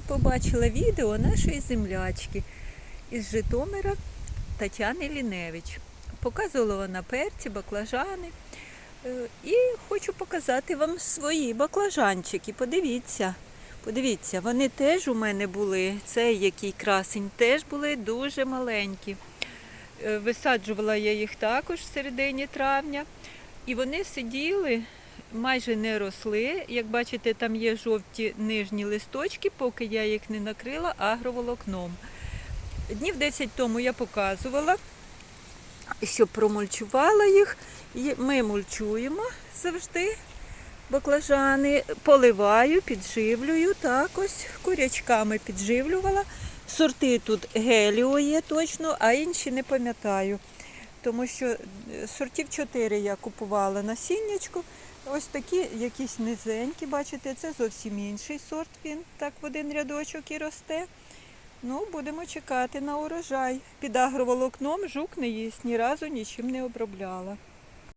сьогодні побачила відео нашої землячки із Житомира Тетяни Ліневич. Показувала вона перці, баклажани. Е, І хочу показати вам свої баклажанчики. Подивіться. Подивіться, вони теж у мене були. Цей який красень, теж були дуже маленькі. Е, Висаджувала я їх також в середині травня. І вони сиділи, майже не росли. Як бачите, там є жовті нижні листочки, поки я їх не накрила агроволокном. Днів 10 тому я показувала, що промульчувала їх. Ми мульчуємо завжди баклажани, поливаю, підживлюю. Так ось курячками підживлювала. Сорти тут геліо є точно, а інші не пам'ятаю. Тому що е, сортів 4 я купувала насіннячку. Ось такі якісь низенькі, бачите, це зовсім інший сорт. Він так в один рядочок і росте. Ну, будемо чекати на урожай. Під агроволокном жук не їсть, ні разу нічим не обробляла.